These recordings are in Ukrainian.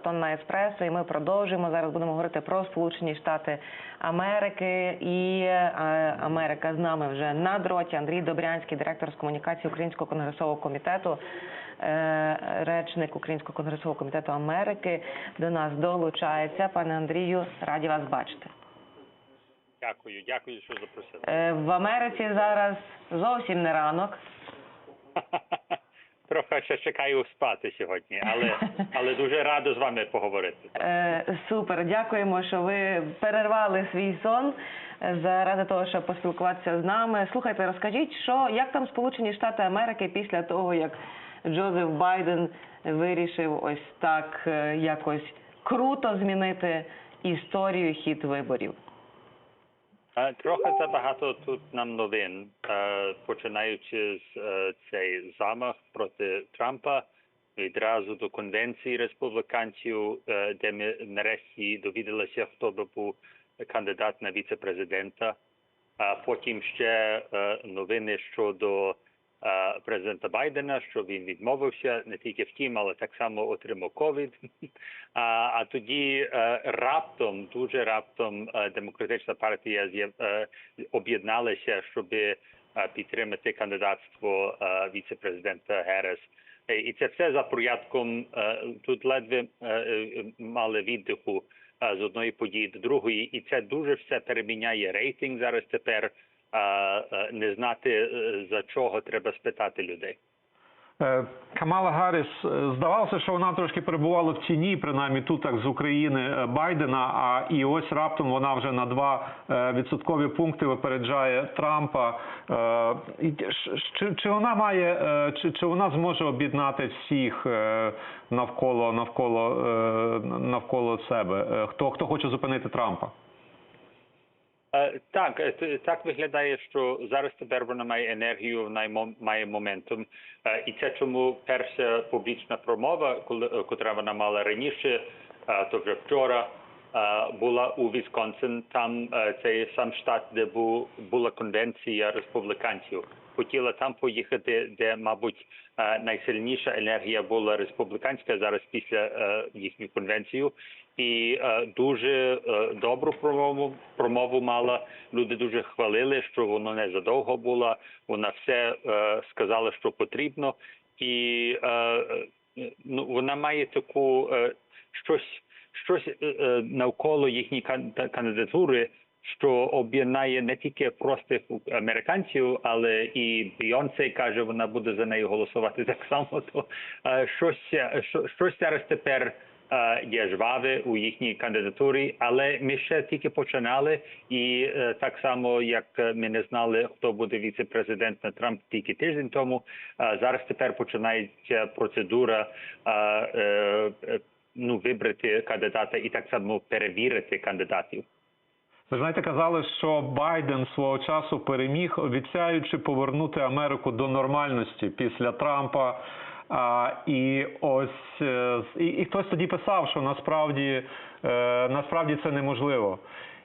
Тон на еспресо, і ми продовжуємо. Зараз будемо говорити про Сполучені Штати Америки. І е, Америка з нами вже на дроті. Андрій Добрянський, директор з комунікації Українського конгресового комітету, е, речник Українського конгресового комітету Америки до нас долучається. Пане Андрію, раді вас бачити. Дякую, дякую, що запросили. Е, В Америці зараз зовсім не ранок. Трохи ще чекаю спати сьогодні, але, але дуже радо з вами поговорити. Е, Супер, дякуємо, що ви перервали свій сон е, заради того, щоб поспілкуватися з нами. Слухайте, розкажіть, що як там Сполучені Штати Америки після того, як Джозеф Байден вирішив ось так е, якось круто змінити історію хід виборів. Трохи забагато тут нам новин, починаючи з е, цей замах проти Трампа, відразу до конвенції республіканців, е, де ми нарешті довідалися, хто би був кандидат на віце-президента. А потім ще е, новини щодо президента Байдена, що він відмовився не тільки втім, але так само отримав ковід. А, а тоді е, раптом, дуже раптом, е, демократична партія е, об'єдналася, щоб підтримати кандидатство е, віце-президента Герес. Е, І це все за порядком. е, Тут ледве е, е, мали віддиху е, з одної події до другої, і це дуже все переміняє рейтинг зараз тепер. Е, Не знати е, за чого треба спитати людей. Е, Камала Гарріс здавалося, що вона трошки перебувала в тіні, принаймні тут так з України Байдена. А і ось раптом вона вже на два відсоткові пункти випереджає Трампа. Чи, чи вона має чи, чи вона зможе об'єднати всіх навколо навколо навколо себе? Хто хто хоче зупинити Трампа? Е, Так, е, так виглядає, що зараз тепер вона має енергію, вона має моментум. Е, І це чому перша публічна промова, коли котра вона мала раніше, то вже вчора була у Вісконсин. Там е, це сам штат, де бу- була конвенція республіканців. Хотіла там поїхати, де, мабуть, найсильніша енергія була республіканська зараз після їхньої конвенції. І е, дуже е, добру промову промову мала. Люди дуже хвалили, що воно не задовго було. Вона все е, сказала, що потрібно, і е, е, ну вона має таку е, щось, щось е, е, навколо їхньої кан- кандидатури, що об'єднає не тільки простих американців, але і Бейонсе каже, вона буде за нею голосувати так само. То щось, щось зараз тепер є жваве у їхній кандидатурі, але ми ще тільки починали, і е, так само як е, ми не знали, хто буде віце-президент на Трамп тільки тиждень тому. е, Зараз тепер починається процедура е, е, е, ну вибрати кандидата і так само перевірити кандидатів. Ви знаєте, казали, що Байден свого часу переміг, обіцяючи повернути Америку до нормальності після Трампа. А, і ось е, і, і хтось тоді писав, що насправді е, насправді це неможливо.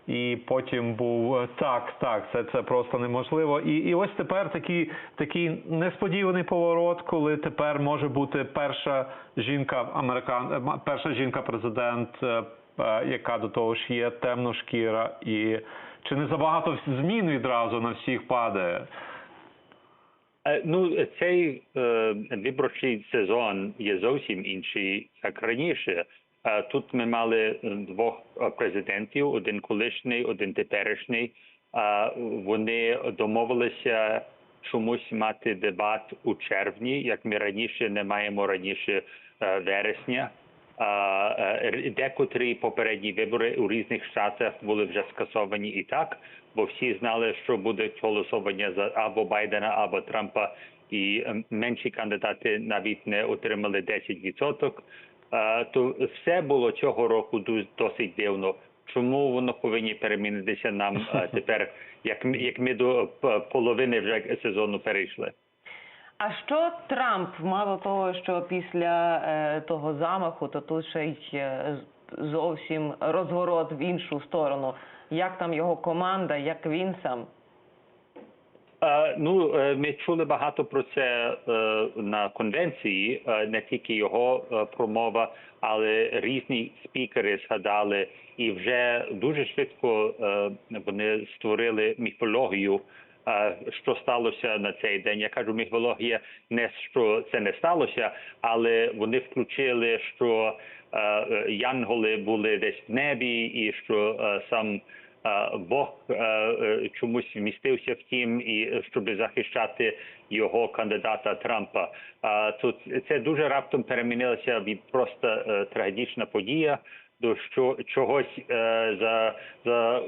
І потім був е, так, так, це, це просто неможливо. І, і ось тепер такий, такий несподіваний поворот, коли тепер може бути перша жінка американ, е, перша жінка президент, е, яка до того ж є темношкіра, і чи не забагато змін відразу на всіх падає? Е, Ну, цей е, виборчий сезон є зовсім інший, як раніше. Е, Тут ми мали двох президентів: один колишній, один теперішній. Вони домовилися чомусь мати дебат у червні, як ми раніше не маємо раніше вересня. Е, Декотрі попередні вибори у різних штатах були вже скасовані і так, бо всі знали, що буде голосування за або Байдена, або Трампа, і е, менші кандидати навіть не отримали 10%. Е, То все було цього року досить дивно. Чому воно повинні перемінитися нам е, тепер, як ми, як ми до половини вже сезону перейшли? А що Трамп, мало того, що після е, того замаху, то тут ще й е, зовсім розворот в іншу сторону. Як там його команда, як він сам? Е, Ну, е, ми чули багато про це е, на конвенції, не тільки його промова, але різні спікери згадали, і вже дуже швидко вони створили міфологію, що сталося на цей день. Я кажу, міфологія не що це не сталося, але вони включили, що е, янголи були десь в небі, і що е, сам е, Бог чомусь вмістився в тім, і щоб захищати його кандидата Трампа. Тут це дуже раптом перемінилося від просто трагедична подія. До що чогось е, за за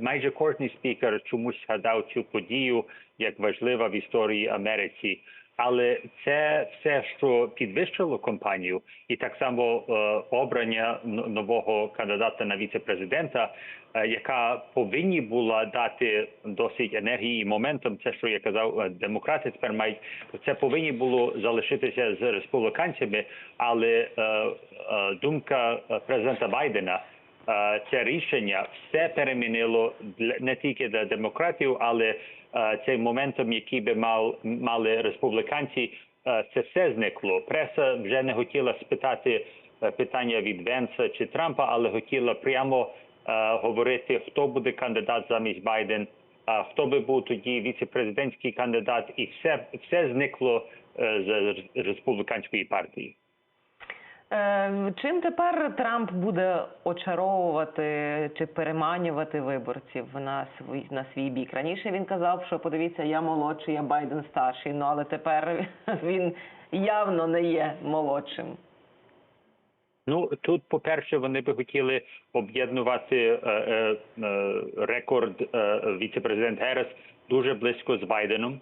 майже кожний спікер чомусь згадав цю подію як важлива в історії Америці. Але це все, що підвищило кампанію, і так само е, обрання нового кандидата на віце-президента, е, яка повинні була дати досить енергії і моментом. Це що я казав, е, демократи тепер мають це повинні було залишитися з республіканцями, але думка президента Байдена. Це рішення все перемінило не тільки для демократів, але цей моментом, який би мав мали республіканці, це все зникло. Преса вже не хотіла спитати питання від Венса чи Трампа, але хотіла прямо говорити, хто буде кандидат замість Байден, а хто би був тоді віце-президентський кандидат, і все, все зникло е, з республіканської партії. Е, Чим тепер Трамп буде очаровувати чи переманювати виборців на свій на свій бік? Раніше він казав, що подивіться, я молодший, я Байден старший. Ну але тепер він явно не є молодшим. Ну тут, по-перше, вони би хотіли об'єднувати е, е, е, рекорд е, віце-президент Герес дуже близько з Байденом.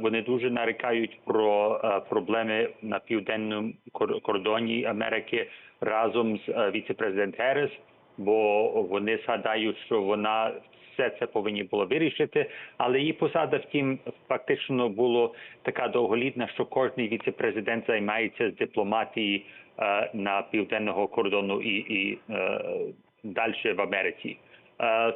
Вони дуже нарікають про проблеми на південному кор- кордоні Америки разом з віце-президент Герес, бо вони згадають, що вона все це повинні було вирішити, але її посада, втім, фактично було така довголітна, що кожний віце-президент займається з дипломатії на південного кордону і, і далі в Америці.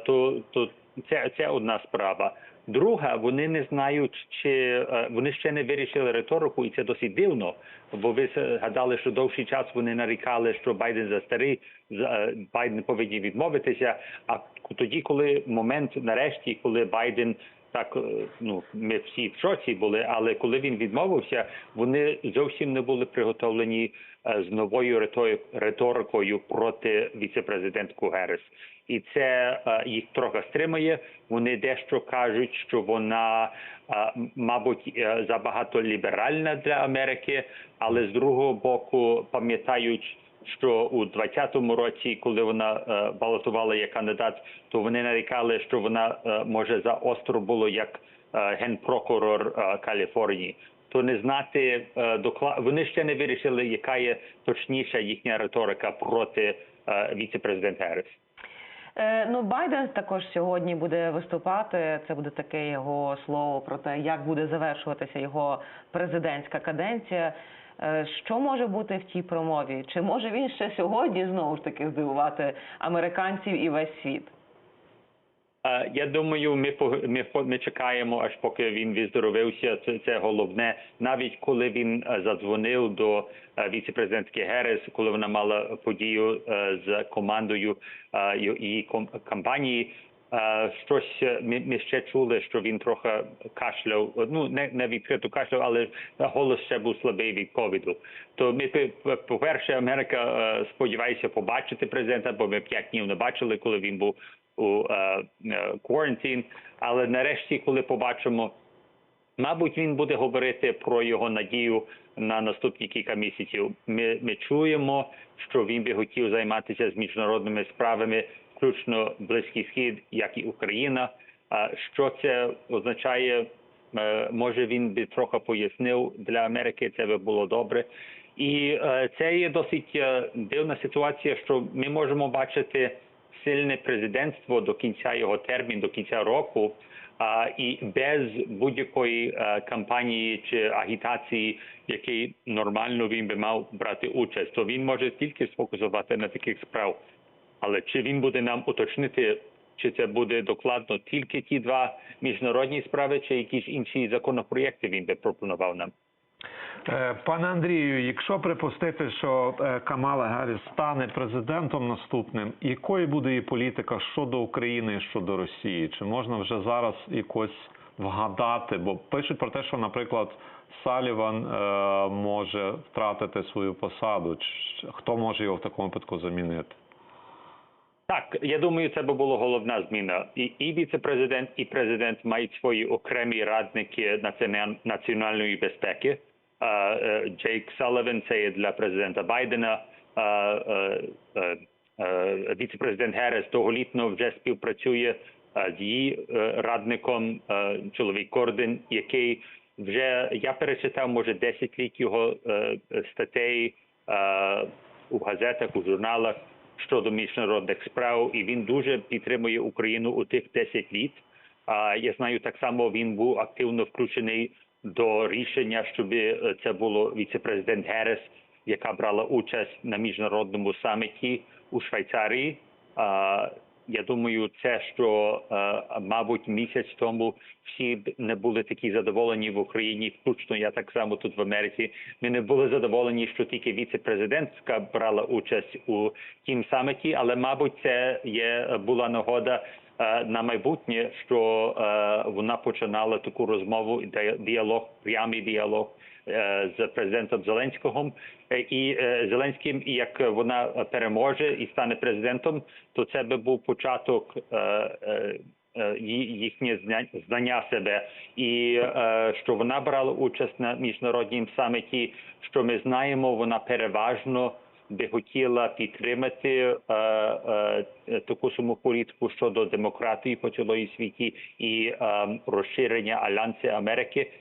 То, то це, це одна справа. Друга, вони не знають, чи е, вони ще не вирішили риторику, і це досить дивно. Бо ви згадали, що довший час вони нарікали, що Байден за старий, е, Байден повинні відмовитися. А тоді, коли момент нарешті, коли Байден так, е, ну ми всі в шоці були, але коли він відмовився, вони зовсім не були приготовлені е, з новою риторикою проти віце-президентку Герес. І це е, їх трохи стримує. Вони дещо кажуть, що вона, мабуть, забагато ліберальна для Америки, але з другого боку пам'ятають, що у 2020 році, коли вона е, балотувала як кандидат, то вони нарікали, що вона е, може за остро було як е, генпрокурор Каліфорнії. То не знати е, докла... вони ще не вирішили, яка є точніша їхня риторика проти віце-президента Герес. Ну, Байден також сьогодні буде виступати. Це буде таке його слово про те, як буде завершуватися його президентська каденція. Е, Що може бути в тій промові? Чи може він ще сьогодні знову ж таки здивувати американців і весь світ? Е, Я думаю, ми ми ми чекаємо, аж поки він виздоровився. Це це головне. Навіть коли він е, задзвонив до віце-президентки Герес, коли вона мала подію з командою її кампанії. Щось е, ми, ще чули, що він трохи кашляв. Ну не, не відкрито кашляв, але голос ще був слабий від ковіду. То ми по- по-перше, Америка е, сподівається побачити президента, бо ми п'ять днів не бачили, коли він був у е, е. Але нарешті, коли побачимо, мабуть, він буде говорити про його надію на наступні кілька місяців. Ми, ми чуємо, що він би хотів займатися з міжнародними справами, включно Близький Схід, як і Україна. А що це означає? Е, Може він би трохи пояснив для Америки, це би було добре. І е, це є досить е, дивна ситуація, що ми можемо бачити сильне президентство до кінця його термін, до кінця року, і без будь-якої кампанії чи агітації, який нормально він би мав брати участь, то він може тільки сфокусувати на таких справ. Але чи він буде нам уточнити, чи це буде докладно тільки ті два міжнародні справи, чи якісь інші законопроєкти він би пропонував нам. Е, Пане Андрію, якщо припустити, що е, Камала Гарріс стане президентом наступним, якою буде її політика щодо України щодо Росії? Чи можна вже зараз якось вгадати? Бо пишуть про те, що, наприклад, Саліван е, може втратити свою посаду. Хто може його в такому випадку замінити? Так, я думаю, це би була головна зміна. І, і віце-президент, і президент мають свої окремі радники національної безпеки. Е, е, Джейк Салливан – це є для президента Байдена. Е, Віце-президент Герес довголітно вже співпрацює з її радником чоловік Корден, який вже я перечитав, може 10 літ його статей у газетах, у журналах щодо міжнародних справ, і він дуже підтримує Україну у тих 10 літ. А я знаю, так само він був активно включений до рішення, щоб е, це було віце-президент Герес, яка брала участь на міжнародному саміті у Швейцарії. Я думаю, це що е, мабуть місяць тому всі б не були такі задоволені в Україні, включно я так само тут в Америці. Ми не були задоволені, що тільки віце-президентська брала участь у тім саміті, але мабуть, це є була нагода е, на майбутнє, що е, вона починала таку розмову, діалог, прямий діалог е, з президентом Зеленського Е, і е, Зеленським. І як вона переможе і стане президентом, то це би був початок. е, е, е, їхнє знання себе, і е, що вона брала участь на міжнароднім саміті. Що ми знаємо, вона переважно би хотіла підтримати е, е, таку саму політику щодо демократії по цілої світі і е, розширення Альянсу Америки.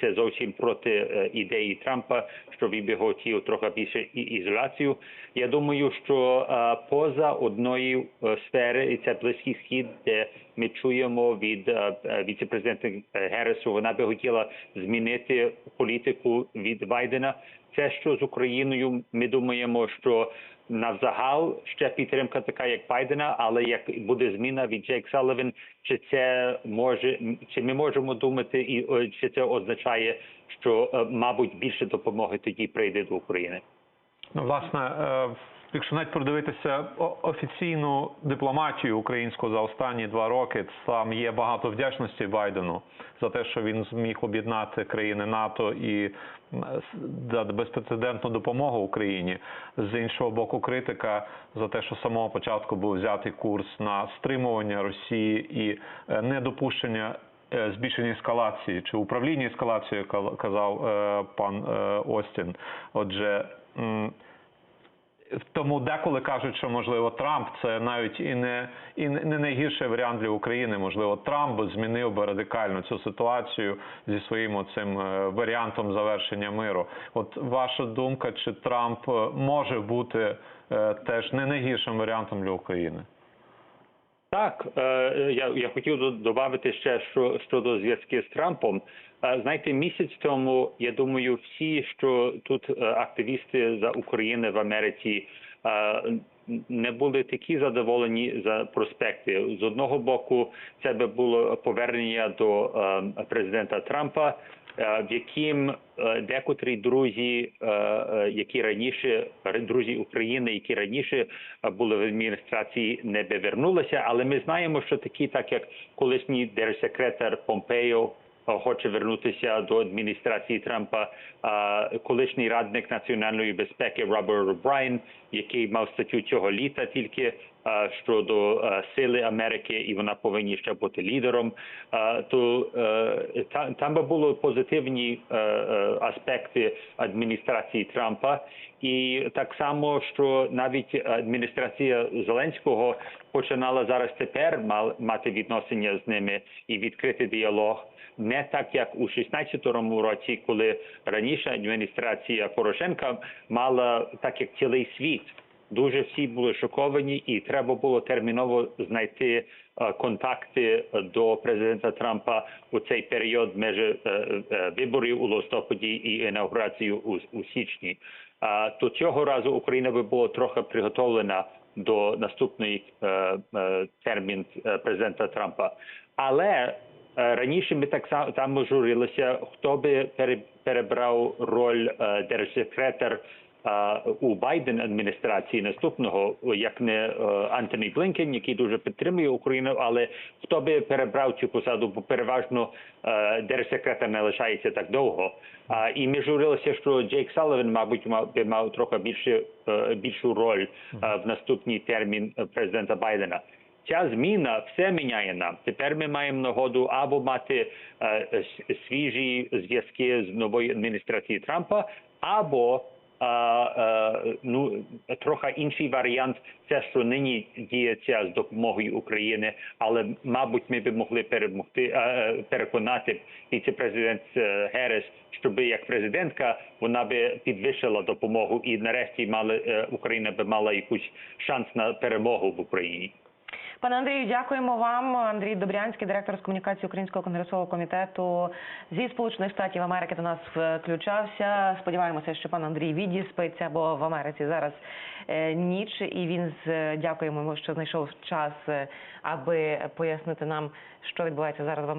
Це зовсім проти е, ідеї Трампа, що він би хотів трохи більше ізоляцію. Я думаю, що е, поза одної е, сфери, і це близький схід, де ми чуємо від е, Гересу, вона би хотіла змінити політику від Байдена. Це що з Україною, ми думаємо, що навзагал ще підтримка така, як Байдена, але як буде зміна від Джейк Салливан, чи це може чи ми можемо думати, і чи це означає, що е, мабуть більше допомоги тоді прийде до України? Ну, власне, е, якщо навіть продивитися офіційну дипломатію українську за останні два роки, там є багато вдячності Байдену за те, що він зміг об'єднати країни НАТО і дати безпрецедентну допомогу Україні. З іншого боку, критика за те, що з самого початку був взятий курс на стримування Росії і е, недопущення е, збільшення ескалації чи управління ескалацією, кал- казав е, пан Остін. Отже, тому деколи кажуть, що можливо Трамп це навіть і не і не найгірший варіант для України. Можливо, Трамп змінив би радикально цю ситуацію зі своїм цим варіантом завершення миру. От ваша думка, чи Трамп е, може бути е, теж не найгіршим варіантом для України? Так, е, я, я хотів до- додати ще що щодо зв'язки з Трампом. Е, Знаєте, місяць тому я думаю, всі, що тут е, активісти за Україну в Америці не були такі задоволені за проспекти. З одного боку, це би було повернення до президента Трампа, в яким е, декотрі друзі, е, е, які раніше друзі України, які раніше е, були в адміністрації, не би вернулися. Але ми знаємо, що такі, так як колишній держсекретар Помпео. Хоче вернутися до адміністрації Трампа, колишній радник національної безпеки Роберт Брайан, який мав статтю цього літа тільки щодо сили Америки, і вона повинна ще бути лідером. То е, там би були позитивні е, е, аспекти адміністрації Трампа, і так само, що навіть адміністрація Зеленського починала зараз тепер мати відносини з ними і відкрити діалог. Не так як у 16-му році, коли раніше адміністрація Порошенка мала так як цілий світ. Дуже всі були шоковані, і треба було терміново знайти е, контакти до президента Трампа у цей період між е, е, виборів у листопаді і інаугурацію у, січні. То цього разу Україна би була трохи приготовлена до наступної термін е, президента Трампа. Але раніше ми так само журилися, хто би пере- перебрав роль е, держсекретар е, у Байден адміністрації наступного, як не е, Антоні Блинкен, який дуже підтримує Україну, але хто би перебрав цю посаду, бо переважно е, держсекретар не лишається так довго. І ми журилися, що Джейк Салливан, мабуть, мав би мав трохи більше е, більшу роль е, в наступний термін е, президента Байдена. Ця зміна все міняє нам. Тепер ми маємо нагоду або мати е, свіжі зв'язки з новою адміністрацією Трампа, або е, е, ну трохи інший варіант, це що нині діється з допомогою України, але мабуть ми би могли перемогти е, е, переконати віце-президент е, Герес, щоб як президентка вона би підвищила допомогу і нарешті мали е, Україна би мала якийсь шанс на перемогу в Україні. Пане Андрію, дякуємо вам. Андрій Добрянський, директор з комунікації Українського конгресового комітету зі Сполучених Штатів Америки до нас включався. Сподіваємося, що пан Андрій відіспиться, бо в Америці зараз е, ніч, і він з дякуємо йому, що знайшов час, е, аби пояснити нам, що відбувається зараз в Америці.